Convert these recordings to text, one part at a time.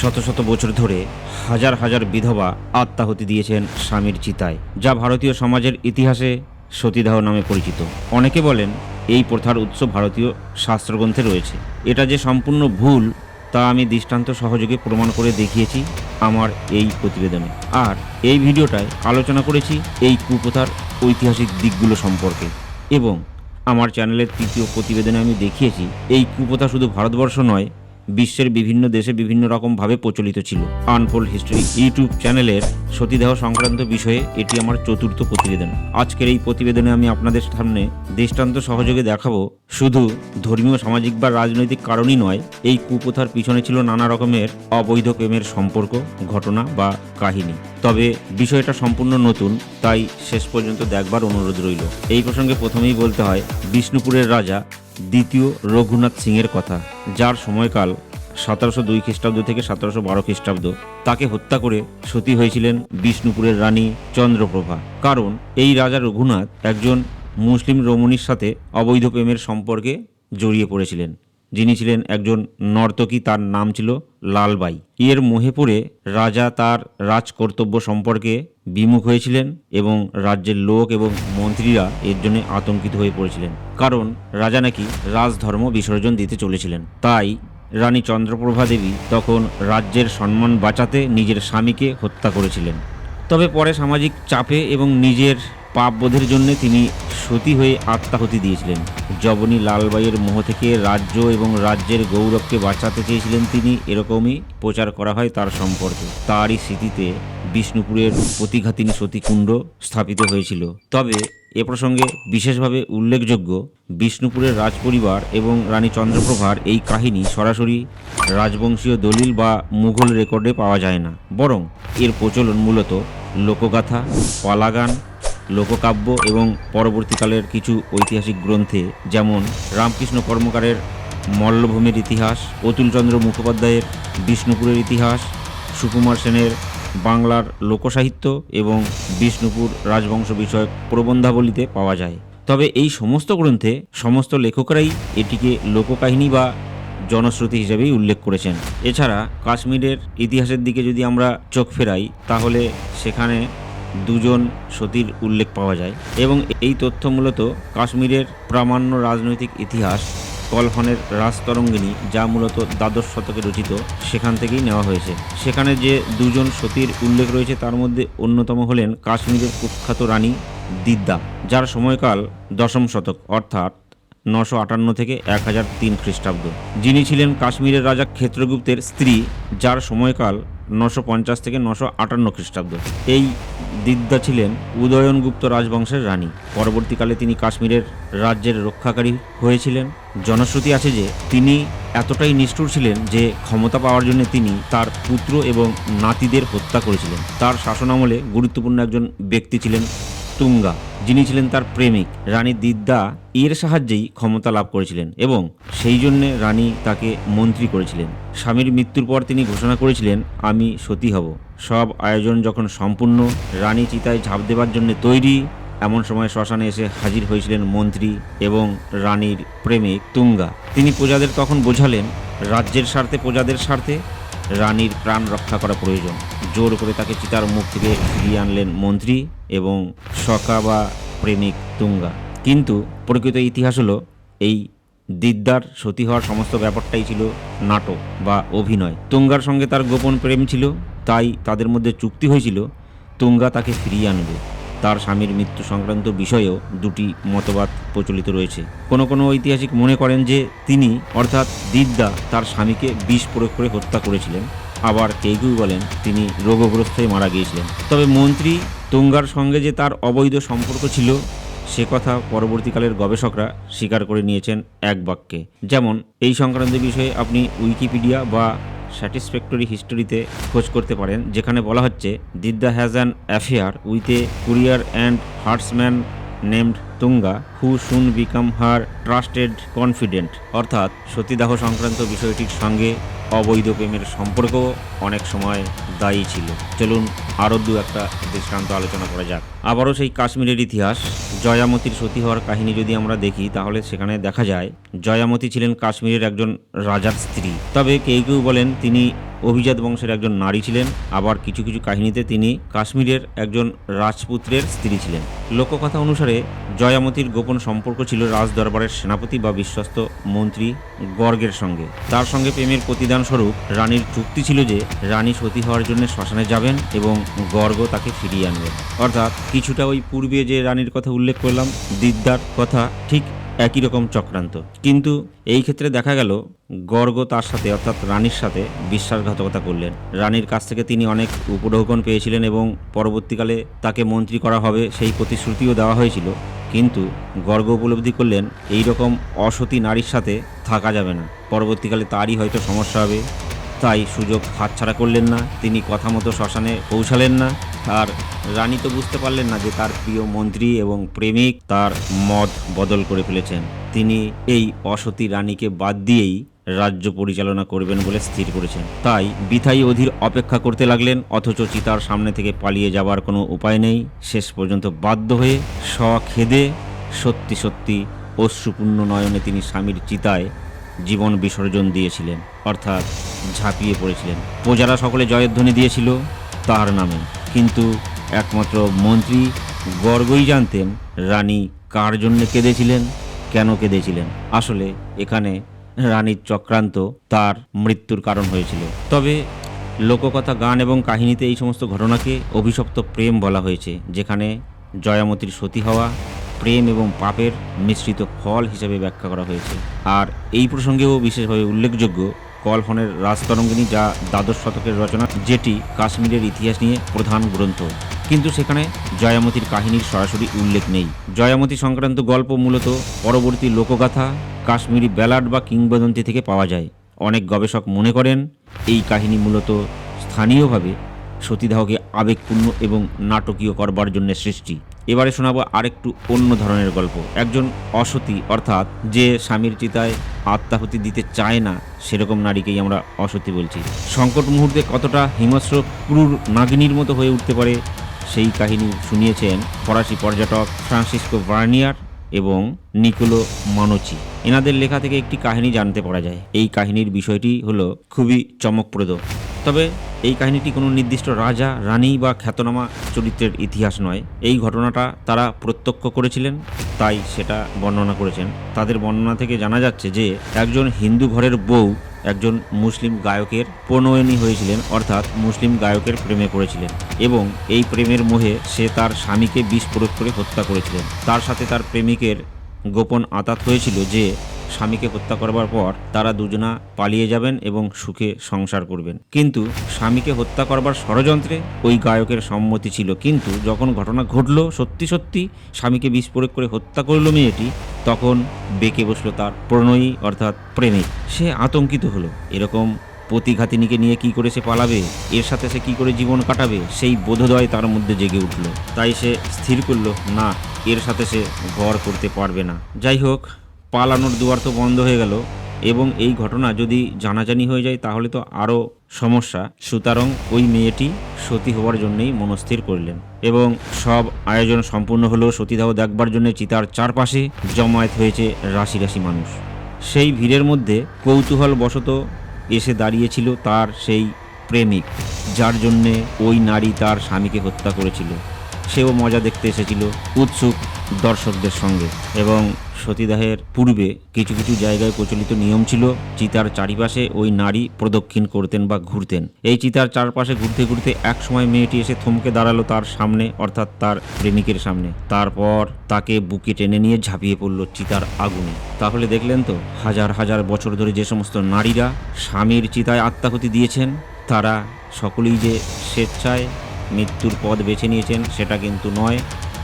শত শত বছর ধরে হাজার হাজার বিধবা আত্মাহতি দিয়েছেন স্বামীর চিতায়, যা ভারতীয় সমাজের ইতিহাসে সতীদাহ নামে পরিচিত। অনেকে বলেন, এই প্রথার উৎস ভারতীয় শাস্ত্রগ্রন্থে রয়েছে। এটা যে সম্পূর্ণ ভুল, তা আমি দৃষ্টান্ত সহযোগে প্রমাণ করে দেখিয়েছি আমার এই প্রতিবেদনে। আর এই ভিডিওটায় আলোচনা করেছি এই কুপ্রথার ঐতিহাসিক দিকগুলো সম্পর্কে। এবং আমার চ্যানেলের তৃতীয় প্রতিবেদনে আমি দেখিয়েছি, এই কুপ্রথা শুধু ভারতবর্ষ নয় বিশ্বের বিভিন্ন দেশে বিভিন্ন রকমভাবে প্রচলিত ছিল। আনফোল্ড হিস্ট্রি ইউটিউব চ্যানেলের সতীদাহ সংক্রান্ত বিষয়ে এটি আমার চতুর্থ প্রতিবেদন। আজকের এই প্রতিবেদনে আমি আপনাদের সামনে দৃষ্টান্ত সহযোগে দেখাবো শুধু ধর্মীয়, সামাজিক বা রাজনৈতিক কারণই নয়, এই কুপ্রথার পিছনে ছিল নানা রকমের অবৈধ প্রেমের সম্পর্ক, ঘটনা বা কাহিনী। তবে বিষয়টা সম্পূর্ণ নতুন, তাই শেষ পর্যন্ত দেখবার অনুরোধ রইল। এই প্রসঙ্গে প্রথমেই বলতে হয়, বিষ্ণুপুরের রাজা দ্বিতীয় রঘুনাথ সিংয়ের কথা, যার সময়কাল সতেরোশো দুই খ্রিস্টাব্দ থেকে সতেরোশো বারো খ্রিস্টাব্দ তাকে হত্যা করে সতী হয়েছিলেন বিষ্ণুপুরের রানী চন্দ্রপ্রভা। কারণ এই রাজা রঘুনাথ একজন মুসলিম রমণীর সাথে অবৈধ প্রেমের সম্পর্কে জড়িয়ে পড়েছিলেন। যিনি ছিলেন একজন নর্তকী, তার নাম ছিল লালবাই। এর মোহে পড়ে রাজা তার রাজকর্তব্য সম্পর্কে বিমুখ হয়েছিলেন এবং রাজ্যের লোক এবং মন্ত্রীরা এর জন্য আতঙ্কিত হয়ে পড়েছিলেন। কারণ রাজা নাকি রাজধর্ম বিসর্জন দিতে চলেছিলেন। তাই রানী চন্দ্রপ্রভা দেবী তখন রাজ্যের সম্মান বাঁচাতে নিজের স্বামীকে হত্যা করেছিলেন। তবে পরে সামাজিক চাপে এবং নিজের পাপবোধের জন্য তিনি সতী হয়ে আত্মাহুতি দিয়েছিলেন। জবনী লালবাইয়ের মোহ থেকে রাজ্য এবং রাজ্যের গৌরবকে বাঁচাতে চেয়েছিলেন তিনি, এরকমই প্রচার করা হয় তার সম্পর্কে। তারই স্মৃতিতে বিষ্ণুপুরের প্রতিঘাতিনী সতীকুণ্ড স্থাপিত হয়েছিল। তবে এ প্রসঙ্গে বিশেষভাবে উল্লেখযোগ্য বিষ্ণুপুরের রাজপরিবার এবং রানী চন্দ্রপ্রভার এই কাহিনী সরাসরি রাজবংশীয় দলিল বা মুঘল রেকর্ডে পাওয়া যায় না। বরং এর প্রচলন মূলত লোকগাথা, পালাগান, লোককাব্য এবং পরবর্তীকালের কিছু ঐতিহাসিক গ্রন্থে যেমন রামকৃষ্ণ কর্মকারের মল্লভূমির ইতিহাস, অতুলচন্দ্র মুখোপাধ্যায়ের বিষ্ণুপুরের ইতিহাস, সুকুমার সেনের বাংলার লোকসাহিত্য এবং বিষ্ণুপুর রাজবংশ বিষয়ক প্রবন্ধাবলিতে পাওয়া যায়। তবে এই সমস্ত গ্রন্থে সমস্ত লেখকরাই এটিকে লোককাহিনী বা জনশ্রুতি হিসেবেই উল্লেখ করেছেন। এছাড়া কাশ্মীরের ইতিহাসের দিকে যদি আমরা চোখ ফেরাই, তাহলে সেখানে দুজন সতীর উল্লেখ পাওয়া যায়। এবং এই তথ্য মূলত কাশ্মীরের প্রামাণ্য রাজনৈতিক ইতিহাস কলহনের রাজতরঙ্গিনী যা মূলত দ্বাদশ শতকে রচিত, সেখান থেকেই নেওয়া হয়েছে। সেখানে যে দুজন সতীর উল্লেখ রয়েছে, তার মধ্যে অন্যতম হলেন কাশ্মীরের কুখ্যাত রানী দিদ্দা যার সময়কাল দশম শতক, অর্থাৎ নশো আটান্ন থেকে এক হাজার তিন খ্রিস্টাব্দ। যিনি ছিলেন কাশ্মীরের রাজা ক্ষেত্রগুপ্তের স্ত্রী, যার সময়কাল নশো পঞ্চাশ থেকে নশো আটান্ন খ্রিস্টাব্দ। এই দিদ্দা ছিলেন উদয়নগুপ্ত রাজবংশের রানী। পরবর্তীকালে তিনি কাশ্মীরের রাজ্যের রক্ষাকারী হয়েছিলেন। জনশ্রুতি আছে যে তিনি এতটাই নিষ্ঠুর ছিলেন যে ক্ষমতা পাওয়ার জন্য তিনি তার পুত্র এবং নাতিদের হত্যা করেছিলেন। তার শাসনামলে গুরুত্বপূর্ণ একজন ব্যক্তি ছিলেন তুঙ্গা। যিনি ছিলেন তার প্রেমিক, রানী দিদ্দা এর সাহায্যেই ক্ষমতা লাভ করেছিলেন এবং সেই জন্যে রানী তাকে মন্ত্রী করেছিলেন। স্বামীর মৃত্যুর পর তিনি ঘোষণা করেছিলেন, আমি সতী হব। সব আয়োজন যখন সম্পূর্ণ, রানী চিতায় ঝাঁপ দেবার জন্য তৈরি এমন সময় শ্মশানে এসে হাজির হয়েছিলেন মন্ত্রী এবং রানীর প্রেমিক তুঙ্গা। তিনি প্রজাদের তখন বোঝালেন, রাজ্যের স্বার্থে প্রজাদের স্বার্থে রানীর প্রাণ রক্ষা করা প্রয়োজন। জোর করে তাকে চিতার মুখ থেকে ফিরিয়ে আনলেন মন্ত্রী এবং সকা বা প্রেমিক তুঙ্গা। কিন্তু প্রকৃত ইতিহাস হলো, এই দিদ্দার সতী হওয়ার সমস্ত ব্যাপারটাই ছিল নাটক বা অভিনয়। তুঙ্গার সঙ্গে তার গোপন প্রেম ছিল, তাই তাদের মধ্যে চুক্তি হয়েছিল, তুঙ্গা তাকে ফিরিয়ে আনবে। তার স্বামীর মৃত্যু সংক্রান্ত বিষয়েও দুটি মতবাদ প্রচলিত রয়েছে। কোনো কোনো ঐতিহাসিক মনে করেন যে তিনি, অর্থাৎ দিদ্দা তার স্বামীকে বিষ প্রয়োগ করে হত্যা করেছিলেন। আবার কেউ কেউ বলেন তিনি রোগগ্রস্ত মারা গিয়েছিলেন। তবে মন্ত্রী তুঙ্গার সঙ্গে যে তার অবৈধ সম্পর্ক ছিল, সে কথা পরবর্তীকালের গবেষকরা স্বীকার করে নিয়েছেন এক বাক্যে। যেমন, এই সংক্রান্ত বিষয়ে আপনি উইকিপিডিয়া বা স্যাটিসফ্যাক্টরি হিস্টোরিতে খোঁজ করতে পারেন, যেখানে বলা হচ্ছে Didda has an affair with a courier and herdsman named Tunga who soon became her trusted confidant অর্থাৎ সতীদাহ সংক্রান্ত বিষয়টির সঙ্গে অবৈধ প্রেমের সম্পর্ক অনেক সময় দায়ী ছিল। চলুন আরও দু একটা দৃষ্টান্ত আলোচনা করা যাক। আবারও সেই কাশ্মীরের ইতিহাস। জয়ামতির সতী হওয়ার কাহিনী যদি আমরা দেখি, তাহলে সেখানে দেখা যায়, জয়ামতি ছিলেন কাশ্মীরের একজন রাজার স্ত্রী। তবে কেউ কেউ বলেন তিনি অভিজাত বংশের একজন নারী ছিলেন। আবার কিছু কিছু কাহিনীতে তিনি কাশ্মীরের একজন রাজপুত্রের স্ত্রী ছিলেন। লোককথা অনুসারে জয়ামতির গোপন সম্পর্ক ছিল রাজ দরবারের সেনাপতি বা বিশ্বস্ত মন্ত্রী গর্গের সঙ্গে। তার সঙ্গে প্রেমের প্রতিদান স্বরূপ রানীর চুক্তি ছিল যে রানী সতী হওয়ার জন্য শ্মশানে যাবেন এবং গর্গ তাকে ফিরিয়ে আনবেন অর্থাৎ কিছুটা ওই পূর্বে যে রানীর কথা উল্লেখ করলাম দিদ্দার কথা, ঠিক একই রকম চক্রান্ত। কিন্তু এই ক্ষেত্রে দেখা গেল, গর্গ তার সাথে, অর্থাৎ রানীর সাথে বিশ্বাসঘাতকতা করলেন। রানীর কাছ থেকে তিনি অনেক উপঢৌকন পেয়েছিলেন এবং পরবর্তীকালে তাকে মন্ত্রী করা হবে সেই প্রতিশ্রুতিও দেওয়া হয়েছিল। কিন্তু গর্গ উপলব্ধি করলেন, এই রকম অসতী নারীর সাথে থাকা যাবে না। পরবর্তীকালে তারই হয়তো সমস্যা হবে। তাই সুযোগ হাতছাড়া করলেন না, তিনি কথা মতো শ্মশানে পৌঁছালেন না। তার রানী তো বুঝতে পারলেন না যে তার প্রিয় মন্ত্রী এবং প্রেমিক তার মত বদল করে ফেলেছেন। তিনি এই অসতী রানীকে বাদ দিয়েই রাজ্য পরিচালনা করবেন বলে স্থির করেছেন তাই বিথাই অধীর অপেক্ষা করতে লাগলেন, অথচ চিতার সামনে থেকে পালিয়ে যাবার কোনো উপায় নেই। শেষ পর্যন্ত বাধ্য হয়ে স্বখেদে সত্যি সত্যি অশ্রুপূর্ণ নয়নে তিনি স্বামীর চিতায় জীবন বিসর্জন দিয়েছিলেন, অর্থাৎ ঝাঁপিয়ে পড়েছিলেন। প্রজারা সকলে জয়ধ্বনি দিয়েছিল তার নামে, কিন্তু একমাত্র মন্ত্রী গর্গই জানতেন রানী কার জন্য কেঁদেছিলেন, কেন কেঁদেছিলেন। আসলে এখানে রানীর চক্রান্ত তার মৃত্যুর কারণ হয়েছিল। তবে লোককথা, গান এবং কাহিনীতে এই সমস্ত ঘটনাকে অভিশপ্ত প্রেম বলা হয়েছে, যেখানে জয়ামতির সতী হওয়া, প্রেম এবং পাপের মিশ্রিত ফল হিসেবে ব্যাখ্যা করা হয়েছে। আর এই প্রসঙ্গেও বিশেষভাবে উল্লেখযোগ্য কলহনের রাজতরঙ্গিনী যা দ্বাদশ শতকের রচনা, যেটি কাশ্মীরের ইতিহাস নিয়ে প্রধান গ্রন্থ। কিন্তু সেখানে জয়ামতির কাহিনীর সরাসরি উল্লেখ নেই। জয়ামতি সংক্রান্ত গল্প মূলত পরবর্তী লোকগাথা কাশ্মীরি ব্যালাড বা কিংবদন্তি থেকে পাওয়া যায়। অনেক গবেষক মনে করেন, এই কাহিনী মূলত স্থানীয়ভাবে সতীদাহকে আবেগপূর্ণ এবং নাটকীয় করবার জন্য সৃষ্টি। এবারে শোনাবো আরেকটু অন্য ধরনের গল্প। একজন অসতী, অর্থাৎ যে স্বামীর চিতায় আত্মাহুতি দিতে চায় না, সেরকম নারীকেই আমরা অসতী বলছি। সংকট মুহূর্তে কতটা হিংস্র, ক্রুর নাগিনীর মতো হয়ে উঠতে পারে, সেই কাহিনী শুনিয়েছেন ফরাসি পর্যটক ফ্রান্সিসকো ভার্নিয়ার। এবং নিকোলো মানচি। এনাদের লেখা থেকে একটি কাহিনী জানতে পারা যায়। এই কাহিনীর বিষয়টি হলো খুবই চমকপ্রদ। তবে এই কাহিনীটি কোনো নির্দিষ্ট রাজা, রানী বা খ্যাতনামা চরিত্রের ইতিহাস নয়। এই ঘটনাটা তারা প্রত্যক্ষ করেছিলেন, তাই সেটা বর্ণনা করেছেন। তাদের বর্ণনা থেকে জানা যাচ্ছে যে, একজন হিন্দু ঘরের বউ একজন মুসলিম গায়কের প্রণয়নী হয়েছিলেন, অর্থাৎ মুসলিম গায়কের প্রেমে পড়েছিলেন এবং এই প্রেমের মোহে সে তার স্বামীকে প্রয়োগ করে হত্যা করেছিলেন। তার সাথে তার প্রেমিকের গোপন আতাত হয়েছিল যে স্বামীকে হত্যা করবার পর তারা দুজনা পালিয়ে যাবেন এবং সুখে সংসার করবেন। কিন্তু স্বামীকে হত্যা করবার ষড়যন্ত্রে ওই গায়কের সম্মতি ছিল। কিন্তু যখন ঘটনা ঘটলো সত্যি সত্যি স্বামীকে বিষ প্রয়োগ করে হত্যা করল মেয়েটি, তখন বেঁকে বসল তার প্রণয়ী অর্থাৎ প্রেমিক। সে আতঙ্কিত হলো। এরকম প্রতিঘাতিনীকে নিয়ে কি করে সে পালাবে? এর সাথে সে কি করে জীবন কাটাবে? সেই বোধোদয় তার মধ্যে জেগে উঠল। তাই সে স্থির করল, না, এর সাথে সে ঘর করতে পারবে না। যাই হোক পালানোর দুয়ার তো বন্ধ হয়ে গেল এবং এই ঘটনা যদি জানাজানি হয়ে যায় তাহলে তো আরও সমস্যা। সুতরাং ওই মেয়েটি সতী হওয়ার জন্যই মনস্থির করলেন এবং সব আয়োজন সম্পূর্ণ হলো সতীদাহ দেখবার জন্য চিতার চারপাশে জমায়েত হয়েছে রাশি রাশি মানুষ। সেই ভিড়ের মধ্যে কৌতূহল বশত এসে দাঁড়িয়েছিল তার সেই প্রেমিক, যার জন্যে ওই নারী তার স্বামীকে হত্যা করেছিল। সেও মজা দেখতে এসেছিল, উৎসুক দর্শকদের সঙ্গে। এবং সতীদাহের পূর্বে কিছু কিছু জায়গায় প্রচলিত নিয়ম ছিল, চিতার চারিপাশে ওই নারী প্রদক্ষিণ করতেন বা ঘুরতেন। এই চিতার চারপাশে ঘুরতে ঘুরতে এক সময় মেয়েটি এসে থমকে দাঁড়াল তার সামনে, অর্থাৎ তার প্রেমিকের সামনে। তারপর তাকে বুকে টেনে নিয়ে ঝাঁপিয়ে পড়ল চিতার আগুনে। তাহলে দেখলেন তো, হাজার হাজার বছর ধরে যে সমস্ত নারীরা স্বামীর চিতায় আত্মাহুতি দিয়েছেন, তারা সকলেই যে স্বেচ্ছায় মৃত্যুর পথ বেছে নিয়েছেন সেটা কিন্তু নয়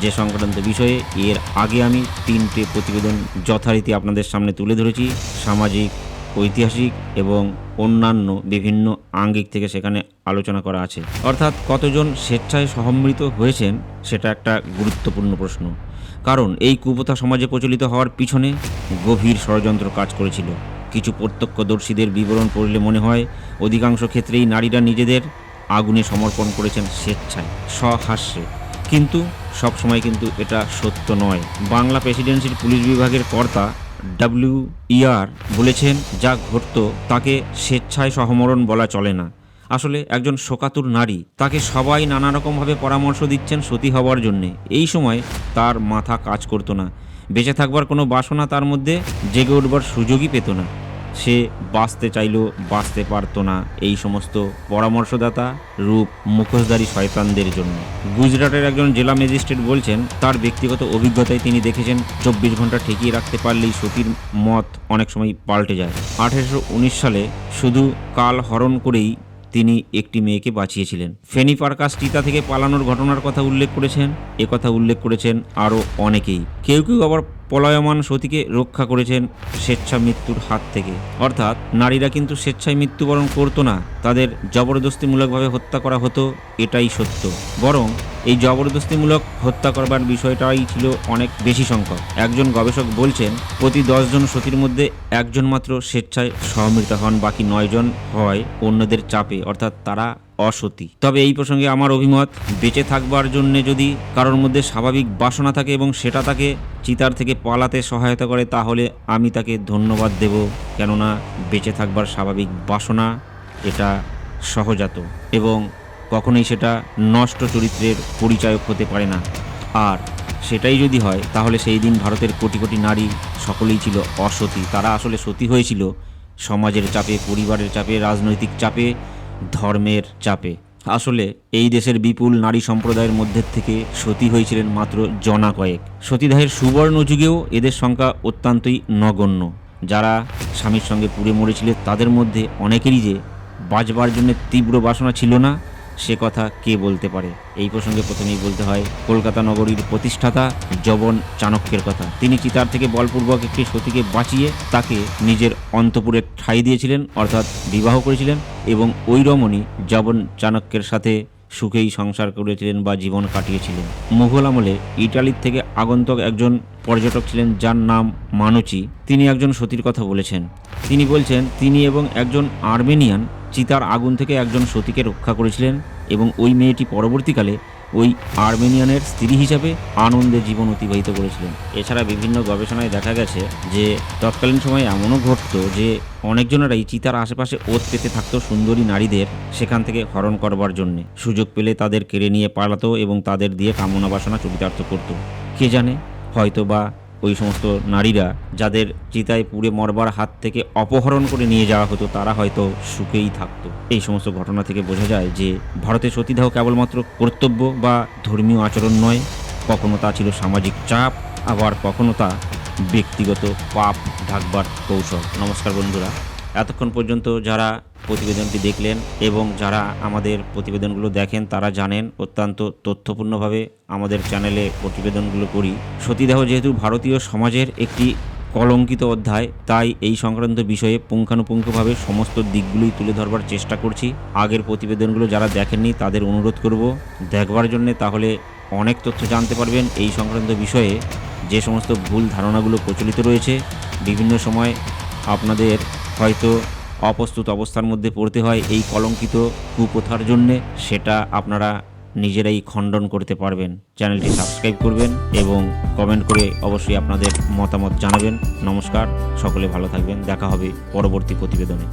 যে সংক্রান্ত বিষয়ে, এর আগে আমি তিনটে প্রতিবেদন যথারীতি আপনাদের সামনে তুলে ধরেছি। সামাজিক, ঐতিহাসিক এবং অন্যান্য বিভিন্ন আঙ্গিক থেকে সেখানে আলোচনা করা আছে। অর্থাৎ কতজন স্বেচ্ছায় সহমৃত হয়েছেন, সেটা একটা গুরুত্বপূর্ণ প্রশ্ন। কারণ এই কুপ্রথা সমাজে প্রচলিত হওয়ার পিছনে গভীর ষড়যন্ত্র কাজ করেছিল। কিছু প্রত্যক্ষদর্শীদের বিবরণ পড়লে মনে হয়, অধিকাংশ ক্ষেত্রেই নারীরা নিজেদের আগুনে সমর্পণ করেছেন স্বেচ্ছায়, স্বহাস্যে। কিন্তু সবসময় কিন্তু এটা সত্য নয়। বাংলা প্রেসিডেন্সির পুলিশ বিভাগের কর্তা ডাব্লিউ ইআর বলেছেন, যা ঘটত তাকে স্বেচ্ছায় সহমরণ বলা চলে না। আসলে একজন শোকাতুর নারী, তাকে সবাই নানা রকমভাবে পরামর্শ দিচ্ছেন সতী হওয়ার জন্যে। এই সময় তার মাথা কাজ করতো না। বেঁচে থাকবার কোনো বাসনা তার মধ্যে জেগে উঠবার সুযোগই পেত না। সে বাঁচতে চাইলেও বাঁচতে পারতো না। এই সমস্ত পরামর্শদাতা রূপ মুখোশধারী শয়তানদের জন্য। গুজরাটের একজন জেলা ম্যাজিস্ট্রেট বলছেন, তার ব্যক্তিগত অভিজ্ঞতায় তিনি দেখেছেন, চব্বিশ ঘণ্টা ঠেকিয়ে রাখতে পারলেই সতীর মত অনেক সময় পাল্টে যায়। আঠেরোশো উনিশ সালে শুধু কাল হরণ করেই তিনি একটি মেয়েকে বাঁচিয়েছিলেন। ফেনী পার্কাস চিতা থেকে পালানোর ঘটনার কথা উল্লেখ করেছেন কথা উল্লেখ করেছেন আরও অনেকেই। কেউ কেউ আবার পলায়মান সতীকে রক্ষা করেছেন স্বেচ্ছা মৃত্যুর হাত থেকে। অর্থাৎ, নারীরা কিন্তু স্বেচ্ছায় মৃত্যুবরণ করতো না, তাদের জবরদস্তিমূলকভাবে হত্যা করা হতো, এটাই সত্য। বরং এই জবরদস্তিমূলক হত্যা করবার বিষয়টাই ছিল অনেক বেশি সংখ্যক। একজন গবেষক বলছেন, প্রতি দশজন সতীর মধ্যে একজন মাত্র স্বেচ্ছায় সহমৃত হন, বাকি নয়জন হয় অন্যদের চাপে, অর্থাৎ তারা অসতী। তবে এই প্রসঙ্গে আমার অভিমত, বেঁচে থাকবার জন্য যদি কারোর মধ্যে স্বাভাবিক বাসনা থাকে এবং সেটা তাকে চিতার থেকে পালাতে সহায়তা করে, তাহলে আমি তাকে ধন্যবাদ দেব, কেননা বেঁচে থাকবার স্বাভাবিক বাসনা এটা সহজাত। এবং কখনোই সেটা নষ্ট চরিত্রের পরিচায়ক হতে পারে না। আর সেটাই যদি হয়, তাহলে সেই দিন ভারতের কোটি কোটি নারী সকলেই ছিল অসতী। তারা আসলে সতী হয়েছিল সমাজের চাপে, পরিবারের চাপে, রাজনৈতিক চাপে, ধর্মের চাপে। আসলে এই দেশের বিপুল নারী সম্প্রদায়ের মধ্যে থেকে সতী হয়েছিলেন মাত্র জনা কয়েক। সতীদাহের সুবর্ণ যুগেও এদের সংখ্যা অত্যন্তই নগণ্য। যারা স্বামীর সঙ্গে পুড়ে মরেছিলেন তাদের মধ্যে অনেকেরই যে বাঁচবার জন্য তীব্র বাসনা ছিল না সে কথা কে বলতে পারে? এই প্রসঙ্গে প্রথমেই বলতে হয়, কলকাতা নগরীর প্রতিষ্ঠাতা জবন চাণক্যের কথা। তিনি চিতার থেকে বলপূর্বক একটি সতীকে বাঁচিয়ে তাকে নিজের অন্তপুরে ঠাঁই দিয়েছিলেন, অর্থাৎ বিবাহ করেছিলেন এবং ওই রমণী জবন চাণক্যের সাথে সুখেই সংসার করেছিলেন বা জীবন কাটিয়েছিলেন। মুঘল আমলে ইটালির থেকে আগন্তক একজন পর্যটক ছিলেন যার নাম মানুচি। তিনি একজন সতীর কথা বলেছেন। তিনি বলছেন, তিনি এবং একজন আর্মেনিয়ান চিতার আগুন থেকে একজন সতীকে রক্ষা করেছিলেন এবং ওই মেয়েটি পরবর্তীকালে ওই আর্মেনিয়ানের স্ত্রী হিসাবে আনন্দে জীবন অতিবাহিত করেছিলেন। এছাড়া বিভিন্ন গবেষণায় দেখা গেছে যে তৎকালীন সময়ে এমনও ঘটতো যে অনেকজনেরাই চিতার আশেপাশে ওত পেতে থাকতো সুন্দরী নারীদের সেখান থেকে হরণ করবার জন্যে। সুযোগ পেলে তাদের কেড়ে নিয়ে পালাতো এবং তাদের দিয়ে কামনা বাসনা চরিতার্থ করতো। কে জানে হয়তো বা ওই সমস্ত নারীরা যাদের চিতায় পুড়ে মরবার হাত থেকে অপহরণ করে নিয়ে যাওয়া হতো, তারা হয়তো সুখেই থাকতো। এই সমস্ত ঘটনা থেকে বোঝা যায় যে ভারতের সতীদাহ কেবলমাত্র কর্তব্য বা ধর্মীয় আচরণ নয়, কখনো তা ছিল সামাজিক চাপ, আবার কখনো তা ব্যক্তিগত পাপ ঢাকবার কৌশল। নমস্কার বন্ধুরা। এতক্ষণ পর্যন্ত যারা প্রতিবেদনটি দেখলেন এবং যারা আমাদের প্রতিবেদনগুলো দেখেন, তারা জানেন অত্যন্ত তথ্যপূর্ণভাবে আমাদের চ্যানেলে প্রতিবেদনগুলো করি। সতীদাহ যেহেতু ভারতীয় সমাজের একটি কলঙ্কিত অধ্যায়, তাই এই সংক্রান্ত বিষয়ে পুঙ্খানুপুঙ্খভাবে সমস্ত দিকগুলোই তুলে ধরবার চেষ্টা করছি। আগের প্রতিবেদনগুলো যারা দেখেননি, তাদের অনুরোধ করব, দেখবার জন্যে তাহলে অনেক তথ্য জানতে পারবেন। এই সংক্রান্ত বিষয়ে যে সমস্ত ভুল ধারণাগুলো প্রচলিত রয়েছে, বিভিন্ন সময় আপনাদের হয়তো অপ্রস্তুত অবস্থার মধ্যে পড়তে হয় এই কলঙ্কিত কুপ্রথার জন্যে, সেটা আপনারা নিজেরাই খণ্ডন করতে পারবেন। চ্যানেলটি সাবস্ক্রাইব করবেন এবং কমেন্ট করে অবশ্যই আপনাদের মতামত জানাবেন। নমস্কার, সকলে ভালো থাকবেন। দেখা হবে পরবর্তী প্রতিবেদনে।